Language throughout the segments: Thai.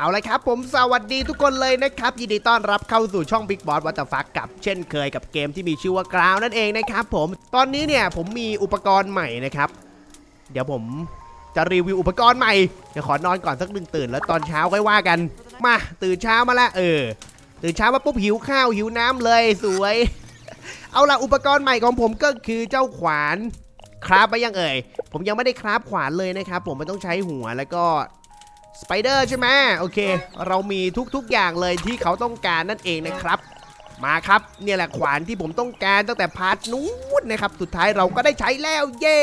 เอาลยครับผมสวัสดีทุกคนเลยนะครับ ยินดีต้อนรับเข้าสู่ช่อง Big Boss What the Fuck กับ เช่นเคยกับเกมที่มีชื่อว่ากราวนั่นเองนะครับผมตอนนี้เนี่ยผมมีอุปกรณ์ใหม่นะครับ เดี๋ยวผมจะรีวิวอุปกรณ์ใหม่เดี๋ยวขอนอนก่อนสักหนึ่งตื่น แล้วตอนเช้าค่อยว่ากัน มาตื่นเช้ามาแล้วเออ ตื่นเช้ามาปุ๊บหิวข้าวหิวน้ำเลยสวย เอาละอุปกรณ์ใหม่ของผมก็คือเจ้าขวานคราฟไปยังเอ่ยผมยังไม่ได้คราฟขวานเลยนะครับผมมันต้องใช้หัวแล้วก็ สไปเดอร์ใช่ไหมโอเค เรามีทุกๆอย่างเลยที่เขาต้องการนั่นเองนะครับ มาครับเนี่ยแหละขวานที่ผมต้องการตั้งแต่พาร์ทนู้นนะครับ สุดท้ายเราก็ได้ใช้แล้วเย้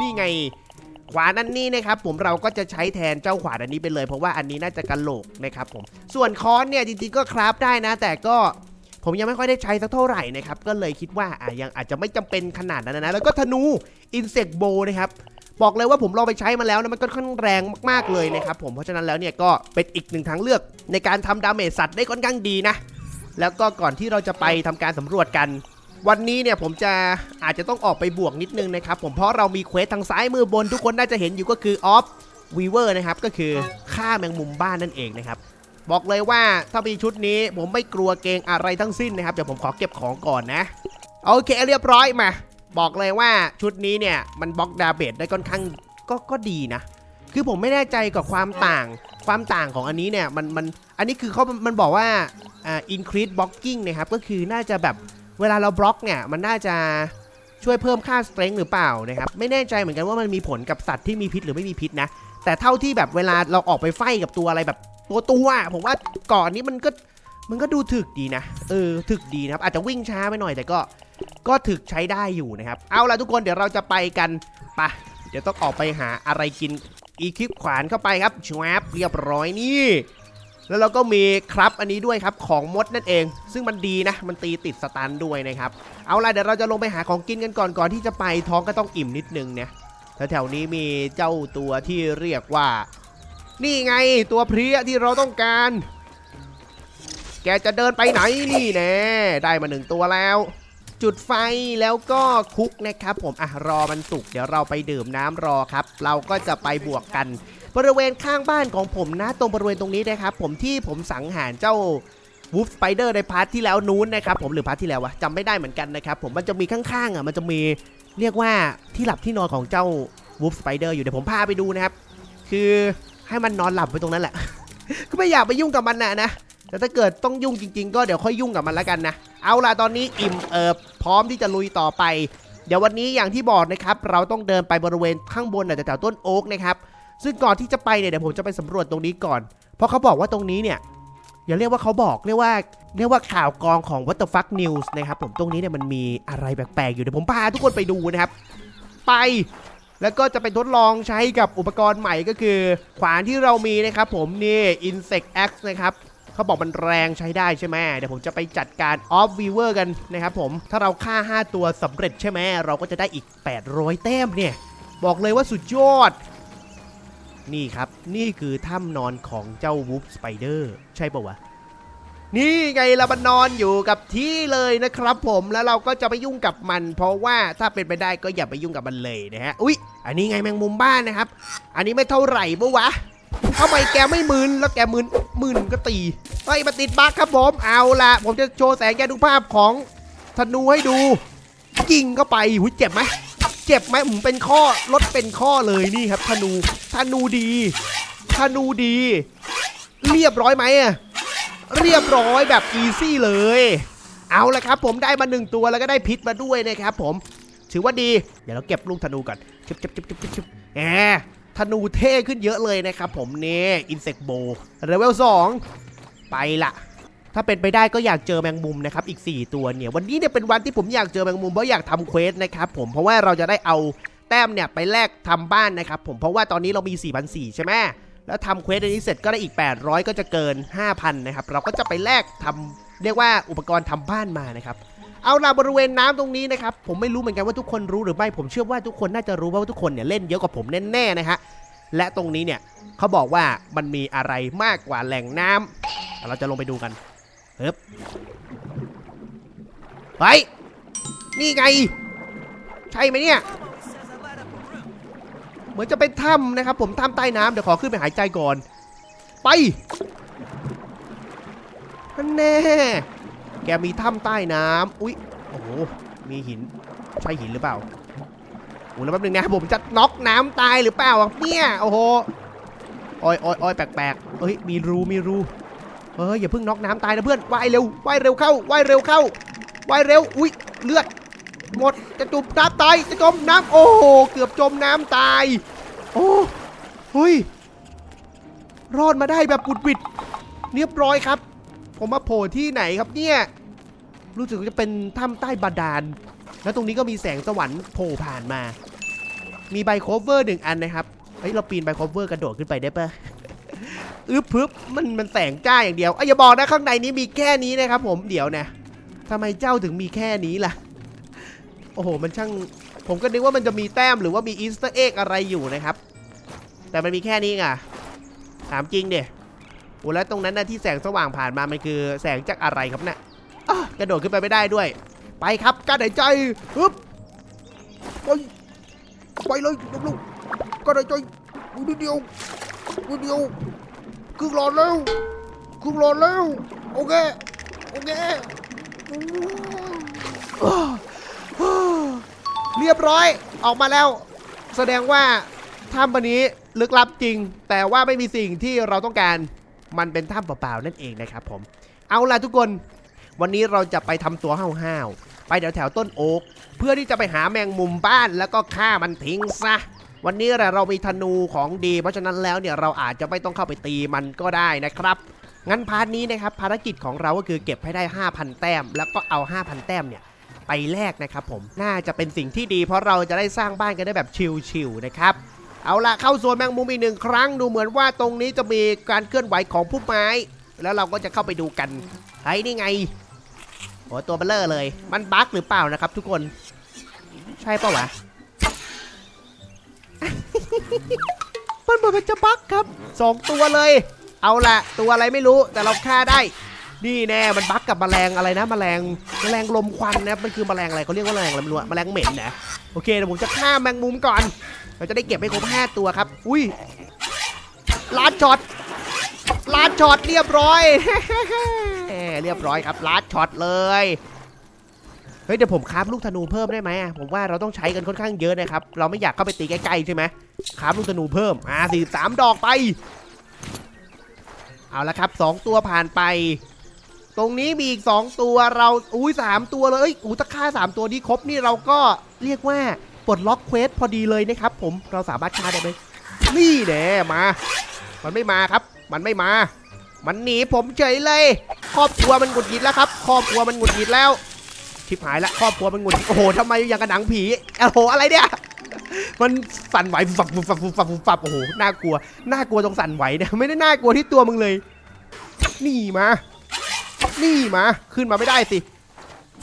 นี่ไง ขวานอันนี้นะครับผมเราก็จะใช้แทนเจ้าขวานอันนี้ไปเลย เพราะว่าอันนี้น่าจะกันโหลกนะครับผมส่วนค้อนเนี่ยจริงๆก็คราฟได้นะ แต่ก็ผมยังไม่ค่อยได้ใช้สักเท่าไหร่นะครับก็เลยคิดว่าอะยังอาจจะไม่จำเป็นขนาดนั้นนะแล้วก็ธนูอินเสกโบนะครับ บอกเลยว่าผมลองไปใช้มาแล้วนะมันก็ค่อนข้างแรงมากๆเลยนะครับผมเพราะฉะนั้นแล้วเนี่ยก็เป็นอีกหนึ่งทางเลือกในการทำดาเมจสัตว์ได้ค่อนข้างดีนะ แล้วก็ก่อนที่เราจะไปทำการสำรวจกัน วันนี้เนี่ยผมจะอาจจะต้องออกไปบวกนิดนึงนะครับผมเพราะเรามีเควสทางซ้ายมือบนทุกคนน่าจะเห็นอยู่ก็คือออฟวีเวอร์นะครับก็คือฆ่าแมงมุมบ้านนั่นเองนะครับบอกเลยว่าถ้ามีชุดนี้ผมไม่กลัวเกรงอะไรทั้งสิ้นนะครับเดี๋ยวผมขอเก็บของก่อนนะ โอเคเรียบร้อยมา บอกเลยว่าชุดนี้เนี่ยมันบล็อกดาเบจได้ค่อนข้างก็ก็ดีนะ คือผมไม่แน่ใจกับความต่างความต่างของอันนี้เนี่ยมันมันอันนี้คือเขามันบอกว่าอ่า increase blocking นะครับก็คือน่าจะแบบเวลาเราบล็อกเนี่ยมันน่าจะช่วยเพิ่มค่า strength หรือเปล่านะครับไม่แน่ใจเหมือนกันว่ามันมีผลกับสัตว์ที่มีพิษหรือไม่มีพิษนะแต่เท่าที่แบบเวลาเราออกไปไฟกับตัวอะไรแบบตัวตัวผมว่าก่อนนี้มันก็มันก็ดูถึกดีนะ เออถึกดีนะครับ อาจจะวิ่งช้าไปหน่อยแต่ก็ ก็ถึกใช้ได้อยู่นะครับ เอาล่ะทุกคนเดี๋ยวเราจะไปกันปะเดี๋ยวต้องออกไปหาอะไรกินอีคลิปขวานเข้าไปครับชวบเรียบร้อยนี่ แล้วเราก็มีครับอันนี้ด้วยครับของมดนั่นเอง ซึ่งมันดีนะ มันตีติดสตันด้วยนะครับ เอาล่ะเดี๋ยวเราจะลงไปหาของกินกันก่อนก่อนที่จะไปท้องก็ต้องอิ่มนิดนึงเนี่ยแถวๆนี้มีเจ้าตัวที่เรียกว่า นี่ไงตัวเพลี้ยที่เราต้องการ แกจะเดินไปไหนนี่แน่ได้มาหนึ่งตัวแล้ว จุดไฟแล้วก็คุกนะครับ ผมอะรอมันสุกเดี๋ยวเราไปดื่มน้ำรอครับ เราก็จะไปบวกกัน บริเวณข้างบ้านของผมนะตรงบริเวณตรงนี้นะครับ ผมที่ผมสังหารเจ้าวูฟสไปเดอร์ในพาร์ทที่แล้วนู้นนะครับผมหรือพาร์ทที่แล้ววะจำไม่ได้เหมือนกันนะครับผมมันจะมีข้างๆอะมันจะมีเรียกว่าที่หลับที่นอนของเจ้าวูฟสไปเดอร์อยู่เดี๋ยวผมพาไปดูนะครับ คือให้มันนอนหลับไปตรงนั้นแหละ ก็ไม่อยากไปยุ่งกับมันนะนะ แต่ถ้าเกิดต้องยุ่งจริง ๆ ก็เดี๋ยวค่อยยุ่งกับมันแล้วกันนะ เอาล่ะตอนนี้อิ่มเอิบพร้อมที่จะลุยต่อไป เดี๋ยววันนี้อย่างที่บอกนะครับ เราต้องเดินไปบริเวณข้างบนน่ะแถวต้นโอ๊กนะครับ ซึ่งก่อนที่จะไปเนี่ยเดี๋ยวผมจะไปสำรวจตรงนี้ก่อน เพราะเขาบอกว่าตรงนี้เนี่ยอย่าเรียกว่าเขาบอกเรียกว่าเรียกว่าข่าวกรองของ What the fuck news นะครับผมตรงนี้เนี่ยมันมีอะไรแปลกๆอยู่เดี๋ยวผมพาทุกคนไปดูนะครับ ไปแล้วก็จะไปทดลองใช้กับอุปกรณ์ใหม่ก็คือ ขวานที่เรามีนะครับผมนี่ Insect Axe นะครับ เขาบอกมันแรงใช้ได้ใช่ไหมเดี๋ยวผมจะไปจัดการ Off Weaver กันนะครับผม ถ้าเราฆ่า 5 ตัวสำเร็จใช่ไหมเราก็จะได้อีก 800 แต้มเนี่ย บอกเลยว่าสุดยอด นี่ครับ นี่คือถ้ำนอนของเจ้าวูฟสไปเดอร์ใช่ปะวะนี่ไงละมันนอนอยู่กับที่เลยนะครับผมแล้วเราก็จะไปยุ่งกับมัน เพราะว่าถ้าเป็นไปได้ก็อย่าไปยุ่งกับมันเลยนะฮะอุ๊ย อันนี้ไงแมงมุมบ้านนะครับ อันนี้ไม่เท่าไหร่ปะวะ ทำไมแกไม่มึนแล้วแกมึนมึนก็ตีเฮ้มาติดบั๊กครับผมเอาละผมจะโชว์แสงแกดูภาพของธนูให้ดูยิงเข้าไปหุยเจ็บไหมเจ็บไหมผมเป็นข้อลดเป็นข้อเลยนี่ครับธนูธนูดีธนูดี เรียบร้อยไหมอะเรียบร้อยแบบอีซี่เลย เอาละครับ ผมได้มาหนึ่งตัวแล้วก็ได้พิษมาด้วยนะครับผมถือว่าดี เดี๋ยวเราเก็บลูกธนูก่อนชิบชิบชิบชิบชิบชิบแหม ธนูเท่ขึ้นเยอะเลยนะครับผมนี่อินเสกโบเลเวล2ไปละถ้าเป็นไปได้ก็อยากเจอแมงมุมนะครับอีก 4 ตัวเนี่ยวันนี้เนี่ยเป็นวันที่ผมอยากเจอแมงมุมเพราะอยากทำเควสนะครับผมเพราะว่าเราจะได้เอาแต้มเนี่ยไปแลกทำบ้านนะครับผมเพราะว่าตอนนี้เรามี 4,400ใช่ไหมแล้วทำเควสอันนี้เสร็จก็ได้อีก 800 ก็จะเกิน 5,000นะครับเราก็จะไปแลกทำเรียกว่าอุปกรณ์ทำบ้านมานะครับ เอาล่ะบริเวณน้ำตรงนี้นะครับผมไม่รู้เหมือนกันว่าทุกคนรู้หรือไม่ผมเชื่อว่าทุกคนน่าจะรู้เพราะว่าทุกคนเนี่ยเล่นเยอะกว่าผมแน่ๆนะฮะและตรงนี้เนี่ยเขาบอกว่ามันมีอะไรมากกว่าแหล่งน้ำเราจะลงไปดูกันเฮ้ยเฮ้ยนี่ไง ใช่ไหมเนี่ยเหมือนจะเป็นถ้ำนะครับ ผมถ้ำใต้น้ำเดี๋ยวขอขึ้นไปหายใจก่อน ไปฮันแน่ แกมีถ้ำใต้น้ำอุ๊ยโอ้โหมีหินใช่หินหรือเปล่าโอ้แล้วแป๊บนึงนะผมจะน็อกน้ำตายหรือเปล่าเนี่ยโอ้โหโอ้ยโอ้ยโอ้ยแปลกๆเอ้ยมีรูมีรูเฮ้ยอย่าเพิ่งน็อกน้ำตายนะเพื่อนว่ายเร็วว่ายเร็วเข้าว่ายเร็วเข้าว่ายเร็วอุ๊ยเลือดหมดจะจุ่มน้ำตายจะจมน้ำโอ้โหเกือบจมน้ำตาย โอ้เฮ้ยรอดมาได้แบบบุดหวิดเรียบร้อยครับ ผมมาโผล่ที่ไหนครับเนี่ยรู้สึกว่าจะเป็นถ้ำใต้บาดาล แล้วตรงนี้ก็มีแสงสวรรค์โผล่ผ่านมา มีใบโคเวอร์หนึ่งอันนะครับเฮ้ยเราปีนใบโคเวอร์กระโดดขึ้นไปได้ปะอึ๊บพึบมันมันแสงจ้าอย่างเดียวออย่าบอกนะข้างในนี้มีแค่นี้นะครับ ผมเดี๋ยวนะทำไมเจ้าถึงมีแค่นี้ล่ะ โอ้โห มันช่าง ผมก็นึกว่ามันจะมีแต้มหรือว่ามีอีสเตอร์เอ็กอะไรอยู่นะครับ แต่มันมีแค่นี้ไงถามจริงเดี๋ย โอ้แล้วตรงนั้นนะที่แสงสว่างผ่านมามันคือแสงจากอะไรครับเนี่ยกระโดดขึ้นไปไม่ได้ด้วย ไปครับการหายใจฮึบไปไปเลยลูกๆการหายใจนิดเดียวนิดเดียวครึ่งหลอดแล้วครึ่งหลอดแล้วโอเคโอเคเรียบร้อยออกมาแล้ว แสดงว่าถ้ำวันนี้ลึกลับจริง แต่ว่าไม่มีสิ่งที่เราต้องการ มันเป็นถ้ำเปล่าๆนั่นเองนะครับผม เอาล่ะทุกคน วันนี้เราจะไปทำตัวห้าวๆ ไปแถวแถวๆต้นโอ๊ก เพื่อที่จะไปหาแมงมุมบ้านแล้วก็ฆ่ามันทิ้งซะ วันนี้เรามีธนูของดี เพราะฉะนั้นแล้วเนี่ยเราอาจจะไม่ต้องเข้าไปตีมันก็ได้นะครับงั้นพาร์ทนี้นะครับภารกิจของเราก็คือเก็บให้ได้ 5,000 แต้ม แล้วก็เอา 5,000 แต้มเนี่ยไปแลกนะครับผมน่าจะเป็นสิ่งที่ดี เพราะเราจะได้สร้างบ้านกันได้แบบชิลๆนะครับ เอาละเข้าสวนแมงมุมอีกหนึ่งครั้งดูเหมือนว่าตรงนี้จะมีการเคลื่อนไหวของพุ่มไม้ แล้วเราก็จะเข้าไปดูกันไอ้นี่ไงโอ้ตัวเบลเลอร์เลย มันบั๊กหรือเปล่านะครับ ทุกคน ใช่ปะวะมันเหมือนมันจะบั๊กครับสองตัวเลย เอาละตัวอะไรไม่รู้แต่เราฆ่าได้ นี่แน่มันบักกับแมลงอะไรนะแมลงแมลงลมควันนะมันคือแมลงอะไรเขาเรียกว่าแมลงอะไรไม่รู้แมลงเหม็นนะโอเคเดี๋ยวผมจะฆ่าแมงมุมก่อน เราจะได้เก็บให้ครบห้าตัวครับ อุ้ยลาดช็อตลาดช็อตเรียบร้อยแหมเรียบร้อยครับลาดช็อตเลยเฮ้ยเดี๋ยวผมคราฟลูกธนูเพิ่มได้ไหมผมว่าเราต้องใช้กันค่อนข้างเยอะนะครับ เราไม่อยากเข้าไปตีใกล้ๆใช่ไหมคราฟลูกธนูเพิ่มอ่าสี่สามดอกไป เอาละครับสองตัวผ่านไป ตรงนี้มีอีกสองตัวเราอุ้ยสามตัวเลยเอ้ยอู้ถ้าฆ่าสามตัวนี้ครบนี่เราก็เรียกว่าปลดล็อกเควสพอดีเลยนะครับผมเราสามารถฆ่าได้ไหมนี่แน่มา มันไม่มาครับ มันไม่มา มันหนีผมเฉยเลย ครอบครัวมันหงุดหงิดแล้วครับ ครอบครัวมันหงุดหงิดแล้วชิบหายละครอบครัวมันหงุดหงิดโอ้โหทำไมอย่างกระหนังผีโอ้โหอะไรเนี่ยมันสั่นไหวฟับฟับฟุบฟับฟุบฟับโอ้โหน่ากลัวน่ากลัวตรงสั่นไหวเนี่ยไม่ได้น่ากลัวที่ตัวมึงเลย นี่มา นี่มาขึ้นมาไม่ได้สิ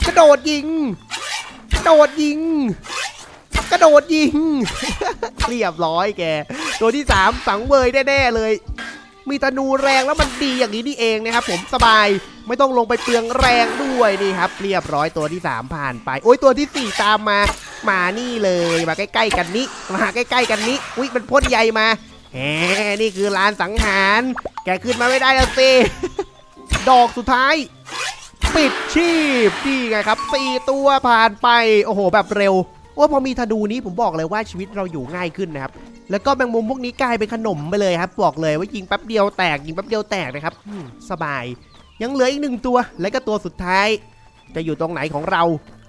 กระโดดยิง กระโดดยิง กระโดดยิง เรียบร้อยแก ตัวที่สามสังเวยแน่ๆเลย มีธนูแรงแล้วมันดีอย่างนี้นี่เองนะครับผมสบายไม่ต้องลงไปเปลืองแรงด้วยนี่ครับ เรียบร้อยตัวที่ 3 ผ่านไป โอ้ยตัวที่ 4 ตามมา มานี่เลยมาใกล้ๆกันนี้มาใกล้ๆกันนี้อุ้ยมันพ่นใยมาแหมนี่คือลานสังหาร แกขึ้นมาไม่ได้แล้วสิ ดอกสุดท้าย ปิดชีพนี่ไงครับสี่ตัวผ่านไป โอ้โห แบบเร็วว่าพอมีธนูนี้ผมบอกเลยว่าชีวิตเราอยู่ง่ายขึ้นนะครับ แล้วก็แมงมุมพวกนี้กลายเป็นขนมไปเลยครับ บอกเลยว่ายิงแป๊บเดียวแตกยิงแป๊บเดียวแตกนะครับสบาย ยังเหลืออีกหนึ่งตัว และก็ตัวสุดท้าย จะอยู่ตรงไหนของเรา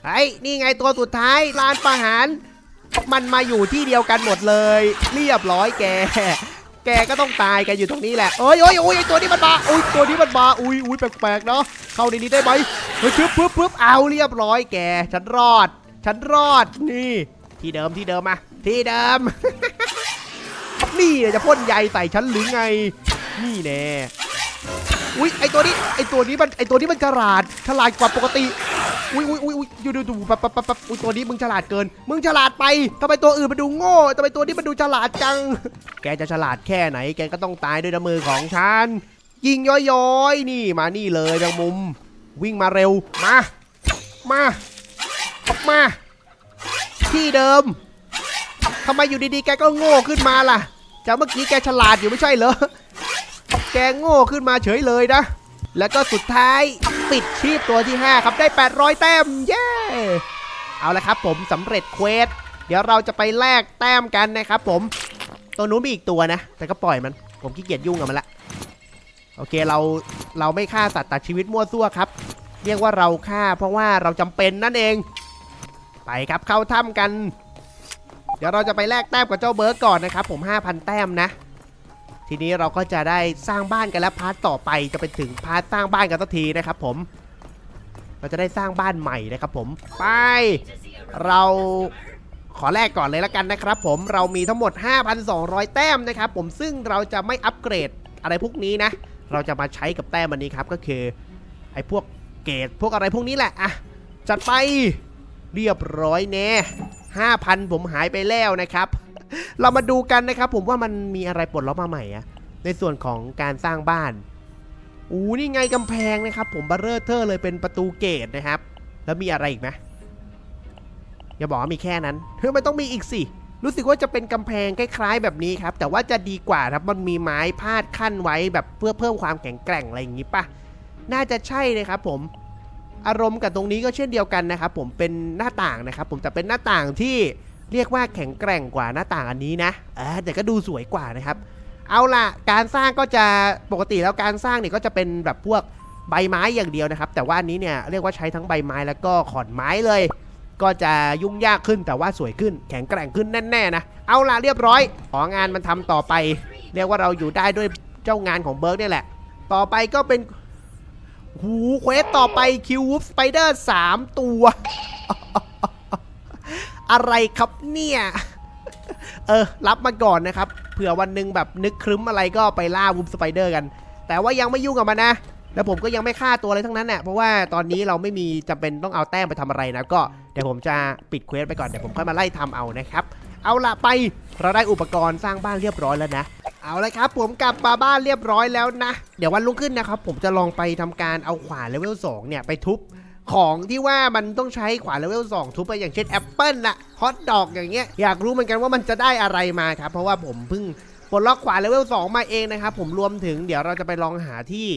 ไอ้นี่ไงตัวสุดท้ายลานประหาร มันมาอยู่ที่เดียวกันหมดเลย เรียบร้อยแก แกก็ต้องตายแกอยู่ตรงนี้แหละเอ้ยเอ้ยโอ้ยไอ้ตัวนี้มันมาอุ้ยตัวนี้มันมาอุ้ยอุ้ยแปลกๆเนาะเข้าในนี้ได้ไหมเฮ้ยปึ๊บปึ๊บปึ๊บเอาเรียบร้อยแกฉันรอด ฉันรอดนี่ ที่เดิมที่เดิมมาที่เดิมนี่จะพ่นใยใส่ฉันหรือไง นี่แน่อุ้ยไอตัวนี้ไอตัวนี้มันไอตัวนี้มันฉลาดฉลาดกว่าปกติ อุ้ยอุ้ยอุ้ยอุ้ยอยู่ดูดูปั๊บปั๊บปั๊บปั๊บอุ้ยตัวนี้มึงฉลาดเกิน มึงฉลาดไปทำไมตัวอื่นมันดูโง่ทำไมตัวนี้มันดูฉลาดจัง แกจะฉลาดแค่ไหน แกก็ต้องตายด้วยน้ำมือของฉัน ยิงย้อยๆ นี่มานี่เลยแมงมุม วิ่งมาเร็ว มา มามา ที่เดิมทำไมอยู่ดีๆ แกก็โง่ขึ้นมาล่ะ จากเมื่อกี้แกฉลาดอยู่ไม่ใช่เหรอ แกโง่ขึ้นมาเฉยเลยนะ แล้วก็สุดท้าย ปิดชีพตัวที่ 5 ครับได้ 800 แต้มเย้เอาละครับผมสำเร็จเควสเดี๋ยวเราจะไปแลกแต้มกันนะครับผมตัวนู้นมีอีกตัวนะ แต่ก็ปล่อยมัน ผมขี้เกียจยุ่งกับมันละโอเคเราเราไม่ฆ่าสัตว์ตัดชีวิตมั่วซั่วครับ เรียกว่าเราฆ่าเพราะว่าเราจำเป็นนั่นเอง ไปครับเข้าถ้ำกัน เดี๋ยวเราจะไปแลกแต้มกับเจ้าเบิร์กก่อนนะครับผม 5,000 แต้มนะ ทีนี้เราก็จะได้สร้างบ้านกันแล้วพาร์ทต่อไปจะไปถึงพาร์ทสร้างบ้านกันสักทีนะครับผม เราจะได้สร้างบ้านใหม่นะครับผม ไป เราขอแลกก่อนเลยละกันนะครับผมเรามีทั้งหมด 5,200 แต้มนะครับผมซึ่งเราจะไม่อัปเกรดอะไรพวกนี้นะ เราจะมาใช้กับแต้มอันนี้ครับก็คือไอ้พวกเกรดพวกอะไรพวกนี้แหละอะจัดไปเรียบร้อยแน่5,000 ผมหายไปแล้วนะครับ เรามาดูกันนะครับผมว่ามันมีอะไรปลดล็อกมาใหม่อะในส่วนของการสร้างบ้านอู้นี่ไงกำแพงนะครับผมบัรเรอร์เทอร์เลยเป็นประตูเกตนะครับ แล้วมีอะไรอีกไหมอย่าบอกว่ามีแค่นั้นเฮ้ยมันต้องมีอีกสิ รู้สึกว่าจะเป็นกำแพงคล้ายๆ แบบนี้ครับ แต่ว่าจะดีกว่าครับ มันมีไม้พาดขั้นไว้แบบเพื่อเพิ่มความแข็งแกร่งอะไรอย่างนี้ปะน่าจะใช่นะครับผม อารมณ์กับตรงนี้ก็เช่นเดียวกันนะครับผมเป็นหน้าต่างนะครับผมแต่เป็นหน้าต่างที่ เรียกว่าแข็งแกร่งกว่าหน้าต่างอันนี้นะแต่ก็ดูสวยกว่านะครับ เอาล่ะ การสร้างก็จะปกติแล้วการสร้างเนี่ยก็จะเป็นแบบพวกใบไม้อย่างเดียวนะครับ แต่ว่าอันนี้เนี่ยเรียกว่าใช้ทั้งใบไม้แล้วก็ขอนไม้เลย ก็จะยุ่งยากขึ้นแต่ว่าสวยขึ้น แข็งแกร่งขึ้นแน่ๆนะ เอาล่ะเรียบร้อย ของานมันทำต่อไป เรียกว่าเราอยู่ได้ด้วยเจ้างานของเบิร์กนี่แหละ ต่อไปก็เป็นหูเควสต่อไปคิววูฟสไปเดอร์สามตัว อะไรครับเนี่ย เออ รับมาก่อนนะครับ เผื่อวันหนึ่งแบบนึกครึ้มอะไรก็ไปล่าวูฟสไปเดอร์กัน แต่ว่ายังไม่ยุ่งกับมันนะ แล้วผมก็ยังไม่ฆ่าตัวอะไรทั้งนั้นน่ะเพราะว่าตอนนี้เราไม่มีจำเป็นต้องเอาแต้มไปทำอะไรนะ ก็เดี๋ยวผมจะปิดเควสไปก่อน เดี๋ยวผมค่อยมาไล่ทำเอานะครับ เอาละไป เราได้อุปกรณ์สร้างบ้านเรียบร้อยแล้วนะเอาละครับผมกลับมาบ้านเรียบร้อยแล้วนะ เดี๋ยววันรุ่งขึ้นนะครับ ผมจะลองไปทำการเอาขวานเลเวล2เนี่ยไปทุบ ของที่ว่ามันต้องใช้ขวานเลเวล2ทุบไปอย่างเช่นแอปเปิลน่ะฮอตดอกอย่างเงี้ยอยากรู้เหมือนกันว่ามันจะได้อะไรมาครับ เพราะว่าผมเพิ่งปลดล็อกขวานเลเวล2มาเองนะครับผมรวมถึงเดี๋ยวเราจะไปลองหาที่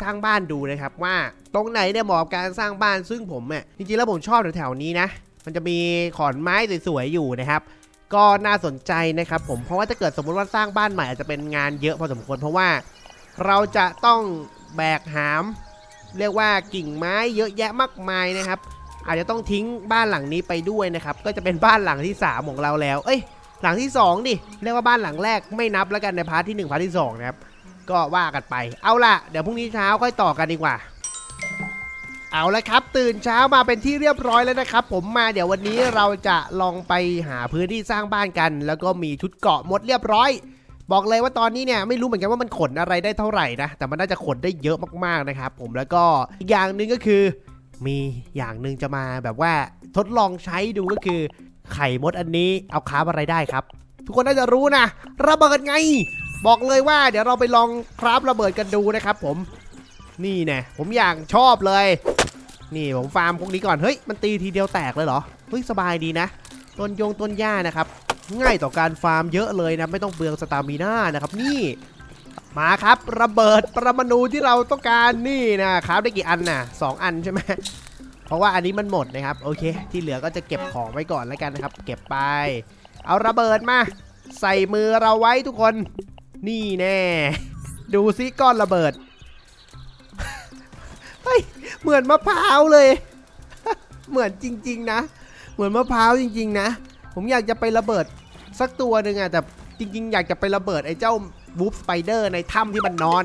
สร้างบ้านดูนะครับว่าตรงไหนเนี่ยเหมาะกับการสร้างบ้านซึ่งผมเนี่ยจริงๆแล้วผมชอบแถวๆนี้นะ มันจะมีขอนไม้สวยๆอยู่นะครับก็น่าสนใจนะครับผมเพราะว่าถ้าเกิดสมมุติว่าสร้างบ้านใหม่อาจจะเป็นงานเยอะพอสมควรเพราะว่าเราจะต้องแบกหาม เรียกว่ากิ่งไม้เยอะแยะมากมายนะครับ อาจจะต้องทิ้งบ้านหลังนี้ไปด้วยนะครับ ก็จะเป็นบ้านหลังที่ 3 ของเราแล้ว เอ้ย หลังที่2ดิเรียกว่าบ้านหลังแรกไม่นับแล้วกันในพาร์ทที่1พาร์ทที่2นะครับก็ว่ากันไป เอาล่ะ เดี๋ยวพรุ่งนี้เช้าค่อยต่อกันดีกว่า เอาละครับ ตื่นเช้ามาเป็นที่เรียบร้อยแล้วนะครับ ผมมาเดี๋ยววันนี้เราจะลองไปหาพื้นที่สร้างบ้านกัน แล้วก็มีชุดเกาะหมดเรียบร้อย บอกเลยว่าตอนนี้เนี่ยไม่รู้เหมือนกันว่ามันขนอะไรได้เท่าไหร่นะ แต่มันน่าจะขนได้เยอะมากๆนะครับผมแล้วก็อีกอย่างหนึ่งก็คือ มีอย่างหนึ่งจะมาแบบว่าทดลองใช้ดูก็คือ ไข่มดอันนี้เอาคราอะไรได้ครับ ทุกคนน่าจะรู้นะระเบิดไง บอกเลยว่าเดี๋ยวเราไปลองคราฟระเบิดกันดูนะครับผมนี่แน่ผมอย่างชอบเลย นี่ผมฟาร์มพวกนี้ก่อนเฮ้ยมันตีทีเดียวแตกเลยเหรอเฮ้ยสบายดีนะต้นยงต้นหญ้านะครับ ง่ายต่อการฟาร์มเยอะเลยนะ ไม่ต้องเปลืองสตามิน่านะครับนี่มาครับระเบิดปรมาณูที่เราต้องการนี่นะครับได้กี่อันน่ะสองอันใช่ไหมเพราะว่าอันนี้มันหมดนะครับโอเค ที่เหลือก็จะเก็บของไว้ก่อนแล้วกันนะครับ เก็บไป เอาระเบิดมา ใส่มือเราไว้ทุกคน นี่แน่ ดูซิก้อนระเบิดเฮ้ยเหมือนมะพร้าวเลย เหมือนจริง ๆ นะ เหมือนมะพร้าวจริง ๆ นะ ผมอยากจะไประเบิดสักตัวหนึ่งอะแต่จริง ๆ อยากจะไประเบิดไอ้เจ้าบูฟสไปเดอร์ในถ้ำที่มันนอน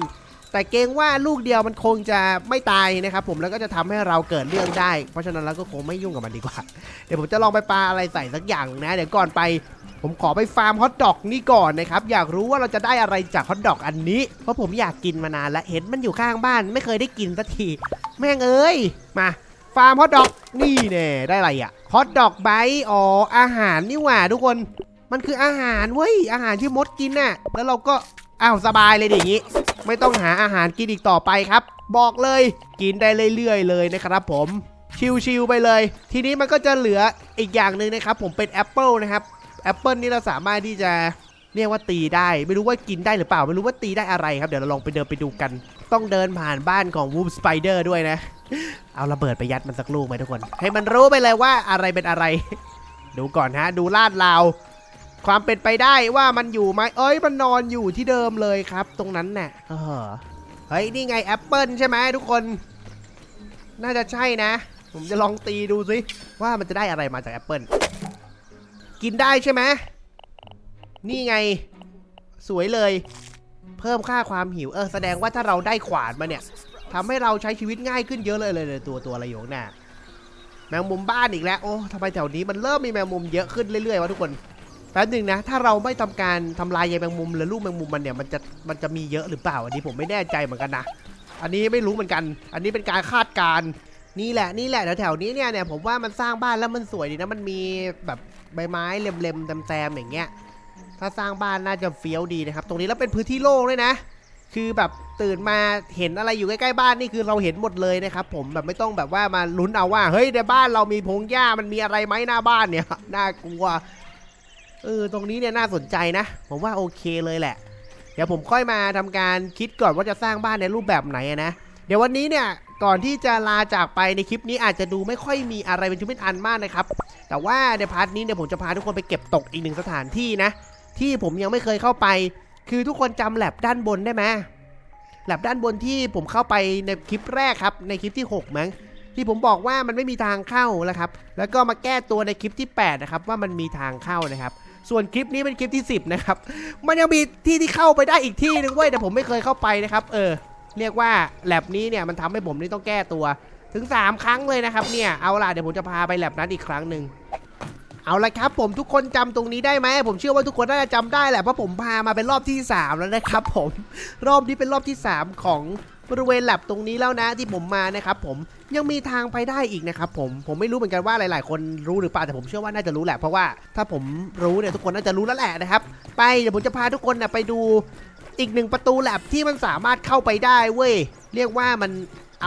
แต่เกรงว่าลูกเดียวมันคงจะไม่ตายนะครับผมแล้วก็จะทำให้เราเกิดเรื่องได้ เพราะฉะนั้นเราก็คงไม่ยุ่งกับมันดีกว่า เดี๋ยวผมจะลองไปปลาอะไรใส่สักอย่างนะ เดี๋ยวก่อนไปผมขอไปฟาร์มฮอทดอกนี่ก่อนนะครับ อยากรู้ว่าเราจะได้อะไรจากฮอทดอกอันนี้ เพราะผมอยากกินมานานแล้วเห็นมันอยู่ข้างบ้าน ไม่เคยได้กินสักที แม่งเอ้ย มา ฟาร์มฮอทดอกนี่แน่ได้อะไรอะ ฮอทดอกไบต์อ๋ออาหารนี่หว่าทุกคน มันคืออาหารเว้ยอาหารที่มดกินน่ะ แล้วเราก็อ้าวสบายเลยดิอย่างนี้ ไม่ต้องหาอาหารกินอีกต่อไปครับ บอกเลยกินได้เรื่อยๆเลยนะครับผมชิวๆไปเลย ทีนี้มันก็จะเหลืออีกอย่างหนึ่งนะครับ ผมเป็นแอปเปิลนะครับแอปเปิลนี่เราสามารถที่จะเรียกว่าตีได้ ไม่รู้ว่ากินได้หรือเปล่า ไม่รู้ว่าตีได้อะไรครับ เดี๋ยวเราลองไปเดินไปดูกัน ต้องเดินผ่านบ้านของวูฟสไปเดอร์ด้วยนะ เอาระเบิดไปยัดมันสักลูกไหมทุกคน ให้มันรู้ไปเลยว่าอะไรเป็นอะไร ดูก่อนฮะ ดูลาดราว ความเป็นไปได้ว่ามันอยู่ไหมเอ้ยมันนอนอยู่ที่เดิมเลยครับ ตรงนั้นน่ะเออเฮ้ยนี่ไงแอปเปิลใช่ไหมทุกคน น่าจะใช่นะ ผมจะลองตีดูสิว่ามันจะได้อะไรมาจากแอปเปิลกินได้ใช่ไหมนี่ไง สวยเลย เพิ่มค่าความหิวเออแสดงว่าถ้าเราได้ขวานมาเนี่ย ทำให้เราใช้ชีวิตง่ายขึ้นเยอะเลยเลยเลยตัวตัวอะไรอยู่างหน้าแมงมุมบ้านอีกแล้วโอ้ทำไมแถวนี้มันเริ่มมีแมงมุมเยอะขึ้นเรื่อยๆวะทุกคนแป๊บหนึ่งนะ ถ้าเราไม่ทำการทำลายใยแมงมุมหรือลูกแมงมุมมันเนี่ยมันจะมันจะมีเยอะหรือเปล่าอันนี้ผมไม่แน่ใจเหมือนกันนะอันนี้ไม่รู้เหมือนกัน อันนี้เป็นการคาดการนี่แหละนี่แหละแถวๆนี้เนี่ยเนี่ยผมว่ามันสร้างบ้านแล้วมันสวยดีนะมันมีแบบใบไม้เล็มๆแซมๆอย่างเงี้ยถ้าสร้างบ้านน่าจะเฟี้ยวดีนะครับ ตรงนี้แล้วเป็นพื้นที่โล่งด้วยนะ คือแบบ ตื่นมาเห็นอะไรอยู่ใกล้ๆบ้านนี่คือเราเห็นหมดเลยนะครับผมแบบไม่ต้องแบบว่ามาลุ้นเอาว่า เฮ้ยในบ้านเรามีพงหญ้ามันมีอะไรไหมหน้าบ้านเนี่ยน่ากลัวเออตรงนี้เนี่ยน่าสนใจนะ ผมว่าโอเคเลยแหละ เดี๋ยวผมค่อยมาทำการคิดก่อนว่าจะสร้างบ้านในรูปแบบไหนนะเดี๋ยววันนี้เนี่ยก่อนที่จะลาจากไปในคลิปนี้อาจจะดูไม่ค่อยมีอะไรเป็นชิ้นเป็นอันมากนะครับ แต่ว่าในพาร์ทนี้เนี่ยผมจะพาทุกคนไปเก็บตกอีกหนึ่งสถานที่นะ ที่ผมยังไม่เคยเข้าไป คือทุกคนจำแลบด้านบนได้ไหม แลบด้านบนที่ผมเข้าไปในคลิปแรกครับ ในคลิปที่ 6 มั้ง ที่ผมบอกว่ามันไม่มีทางเข้าแล้วครับ แล้วก็มาแก้ตัวในคลิปที่ 8 นะครับ ว่ามันมีทางเข้านะครับส่วนคลิปนี้เป็นคลิปที่ 10 นะครับ มันยังมีที่ที่เข้าไปได้อีกที่หนึงเว้ยแต่ผมไม่เคยเข้าไปนะครับ เออ เรียกว่าแลบนี้เนี่ยมันทำให้ผมนี่ต้องแก้ตัว ถึง 3 ครั้งเลยนะครับ เนี่ย เอาล่ะเดี๋ยวผมจะพาไปแลบนั้นอีกครั้งหนึ่ง เอาละครับผมทุกคนจำตรงนี้ได้ไหมผมเชื่อว่าทุกคนน่าจะจำได้แหละเพราะผมพามาเป็นรอบที่ 3 แล้วนะครับผมรอบนี้เป็นรอบที่ 3 ของบริเวณแลบตรงนี้แล้วนะที่ผมมานะครับผมยังมีทางไปได้อีกนะครับผมผมไม่รู้เหมือนกันว่าหลาย ๆ คนรู้หรือเปล่าแต่ผมเชื่อว่าน่าจะรู้แหละเพราะว่าถ้าผมรู้เนี่ยทุกคนน่าจะรู้แล้วแหละนะครับไปเดี๋ยวผมจะพาทุกคนนะไปดูอีกหนึ่งประตูแลบที่มันสามารถเข้าไปได้เว้ยเรียกว่ามัน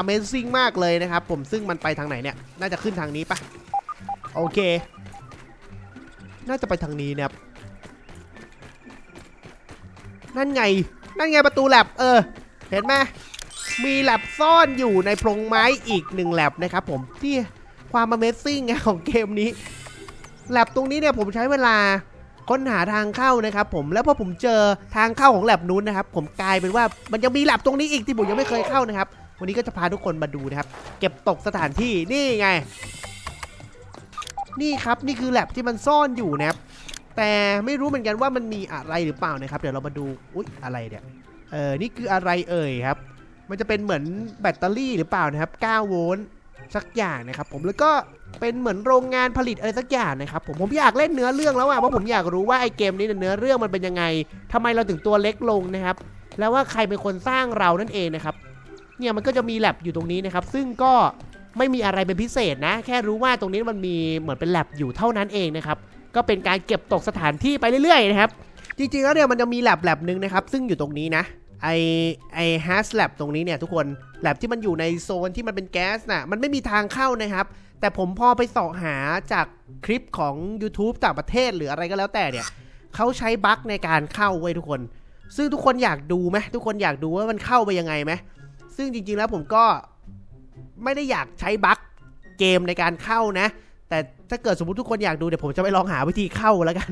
Amazing มากเลยนะครับผมซึ่งมันไปทางไหนเนี่ยน่าจะขึ้นทางนี้ปะโอเค น่าจะไปทางนี้นะครับนั่นไง นั่นไงประตูแลบเออ เห็นไหมมีแลบซ่อนอยู่ในโพรงไม้อีกหนึ่งแลบนะครับผมที่ความ Amazing ไงของเกมนี้แลบตรงนี้เนี่ยผมใช้เวลาค้นหาทางเข้านะครับผมแล้วพอผมเจอทางเข้าของแลบนู้นนะครับ ผมกลายเป็นว่ามันยังมีแลบตรงนี้อีกที่ผมยังไม่เคยเข้านะครับ วันนี้ก็จะพาทุกคนมาดูนะครับ เก็บตกสถานที่นี่ไง นี่ครับนี่คือแลบที่มันซ่อนอยู่นะครับแต่ไม่รู้เหมือนกันว่ามันมีอะไรหรือเปล่านะครับ เดี๋ยวเรามาดูอุ๊ยอะไรเนี่ยเออนี่คืออะไรเอ่ยครับ มันจะเป็นเหมือนแบตเตอรี่หรือเปล่านะครับ 9 โวลต์สักอย่างนะครับ ผมแล้วก็เป็นเหมือนโรงงานผลิตอะไรสักอย่างนะครับ ผมผมอยากเล่นเนื้อเรื่องแล้วอะเพราะผมอยากรู้ว่าไอ้เกมนี้เนื้อเรื่องมันเป็นยังไงทำไมเราถึงตัวเล็กลงนะครับ แล้วว่าใครเป็นคนสร้างเรานั่นเองนะครับ เนี่ยมันก็จะมีแลบอยู่ตรงนี้นะครับ ซึ่งก็ ไม่มีอะไรเป็นพิเศษนะ แค่รู้ว่าตรงนี้มันมีเหมือนเป็นแลบอยู่เท่านั้นเองนะครับ ก็เป็นการเก็บตกสถานที่ไปเรื่อยๆนะครับ จริงๆแล้วเนี่ยมันจะมีแลบแลบหนึ่งนะครับ ซึ่งอยู่ตรงนี้นะ ไอไอแฮาร์สแลบตรงนี้เนี่ยทุกคนแลบที่มันอยู่ในโซนที่มันเป็นแก๊สน่ะ มันไม่มีทางเข้านะครับ แต่ผมพอไปสาะหาจากคลิปของ YouTube ต่างประเทศหรืออะไรก็แล้วแต่เนี่ยเขาใช้บั๊กในการเข้าไว้ทุกคน ซึ่งทุกคนอยากดูไหมทุกคนอยากดูว่ามันเข้าไปยังไงไหมซึ่งจริงๆแล้วผมก็ ไม่ได้อยากใช้บั๊กเกมในการเข้านะ แต่ถ้าเกิดสมมติทุกคนอยากดูเดี๋ยวผมจะไปลองหาวิธีเข้าแล้วกัน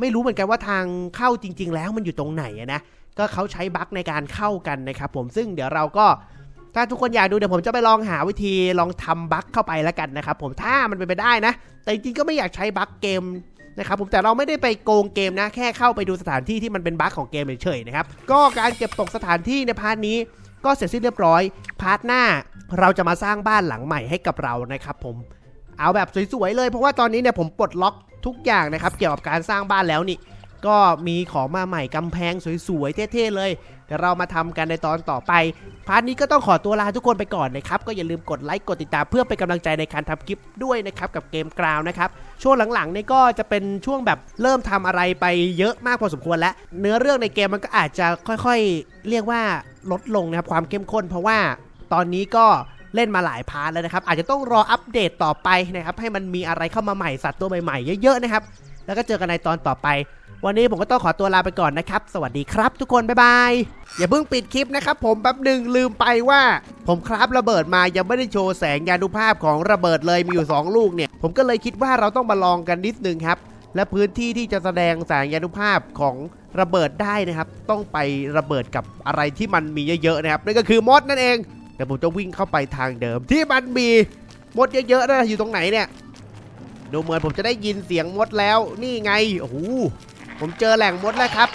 ไม่รู้เหมือนกันว่าทางเข้าจริง ๆ แล้วมันอยู่ตรงไหนนะก็เขาใช้บั๊กในการเข้ากันนะครับผมซึ่งเดี๋ยวเราก็ถ้าทุกคนอยากดูเดี๋ยวผมจะไปลองหาวิธีลองทำบั๊กเข้าไปแล้วกันนะครับผมถ้ามันเป็นไปได้นะ แต่จริงๆก็ไม่อยากใช้บั๊กเกมนะครับผมแต่เราไม่ได้ไปโกงเกมนะ แค่เข้าไปดูสถานที่ที่มันเป็นบั๊กของเกมเฉยๆนะครับก็การเก็บตกสถานที่ในพาร์ทนี้ ก็เสร็จสิ้นเรียบร้อย พาร์ทหน้าเราจะมาสร้างบ้านหลังใหม่ให้กับเรานะครับผม เอาแบบสวยๆเลยเพราะว่าตอนนี้เนี่ยผมปลดล็อกทุกอย่างนะครับเกี่ยวกับการสร้างบ้านแล้วนี่ ก็มีของมาใหม่กำแพงสวยๆเท่ๆเลยเดี๋ยวเรามาทำกันในตอนต่อไปพาร์ทนี้ก็ต้องขอตัวลาทุกคนไปก่อนนะครับ ก็อย่าลืมกดไลค์กดติดตามเพื่อเป็นกำลังใจในการทำคลิปด้วยนะครับกับเกมกราวนะครับช่วงหลังๆนี่ก็จะเป็นช่วงแบบเริ่มทำอะไรไปเยอะมากพอสมควรแล้ว เนื้อเรื่องในเกมมันก็อาจจะค่อยๆ เรียกว่าลดลงนะครับความเข้มข้น เพราะว่าตอนนี้ก็เล่นมาหลายพาร์ทแล้วนะครับ อาจจะต้องรออัปเดตต่อไปนะครับ ให้มันมีอะไรเข้ามาใหม่สัตว์ตัวใหม่ๆ เยอะๆนะครับ แล้วก็เจอกันในตอนต่อไป วันนี้ผมก็ต้องขอตัวลาไปก่อนนะครับ สวัสดีครับ ทุกคนบ๊ายบายอย่าเพิ่งปิดคลิปนะครับ ผมแป๊บหนึ่งลืมไปว่า ผมคราฟระเบิดมายังไม่ได้โชว์แสงยานุภาพของระเบิดเลยมีอยู่ 2 ลูกเนี่ย ผมก็เลยคิดว่าเราต้องมาลองกันนิดนึงครับ และพื้นที่ที่จะแสดงแสงยานุภาพของระเบิดได้นะครับ ต้องไประเบิดกับอะไรที่มันมีเยอะๆนะครับนั่นก็คือมดนั่นเองเดี๋ยวผมจะวิ่งเข้าไปทางเดิมที่มันมีมดเยอะๆนะอยู่ตรงไหนเนี่ยดูเหมือนผมจะได้ยินเสียงมดแล้วนี่ไงโอ้โห ผมเจอแหล่งมดแล้วครับ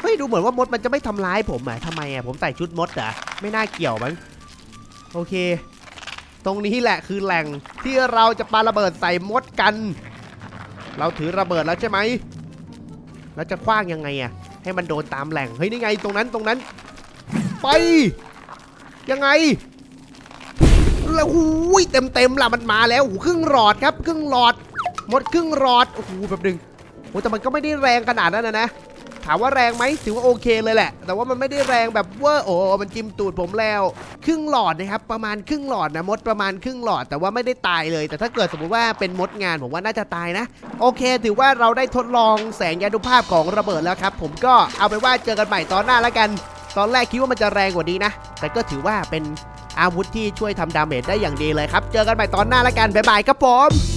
เฮ้ยดูเหมือนว่ามดมันจะไม่ทำร้ายผมอะทำไมอะผมใส่ชุดมดเหรอไม่น่าเกี่ยวมั้งโอเค ตรงนี้แหละคือแหล่งที่เราจะปาระเบิดใส่มดกัน เราถือระเบิดแล้วใช่ไหมแล้วจะคว้างยังไงอะให้มันโดนตามแหล่งเฮ้ยนี่ไงตรงนั้นตรงนั้น ไป ยังไงแล้วหูยเต็มเต็มละมันมาแล้วหูครึ่งหลอดครับ ครึ่งหลอด หมดครึ่งหลอดโอ้โหแบบหนึ่ง อ้แต่มันก็ไม่ได้แรงขนาดนั้นนะนะถามว่าแรงไหมถือว่าโอเคเลยแหละ แต่ว่ามันไม่ได้แรงแบบเวอร์โอ้มันจิ้มตูดผมแล้ว ครึ่งหลอดนะครับ ประมาณครึ่งหลอดนะมดประมาณครึ่งหลอด แต่ว่าไม่ได้ตายเลย แต่ถ้าเกิดสมมติว่าเป็นมดงานผมว่าน่าจะตายนะ โอเค ถือว่าเราได้ทดลองแสงยานุภาพของระเบิดแล้วครับ ผมก็เอาเป็นว่าเจอกันใหม่ตอนหน้าแล้วกัน ตอนแรกคิดว่ามันจะแรงกว่านี้นะ แต่ก็ถือว่าเป็นอาวุธที่ช่วยทำดาเมจได้อย่างดีเลยครับ เจอกันใหม่ตอนหน้าแล้วกันบ๊ายบายครับผม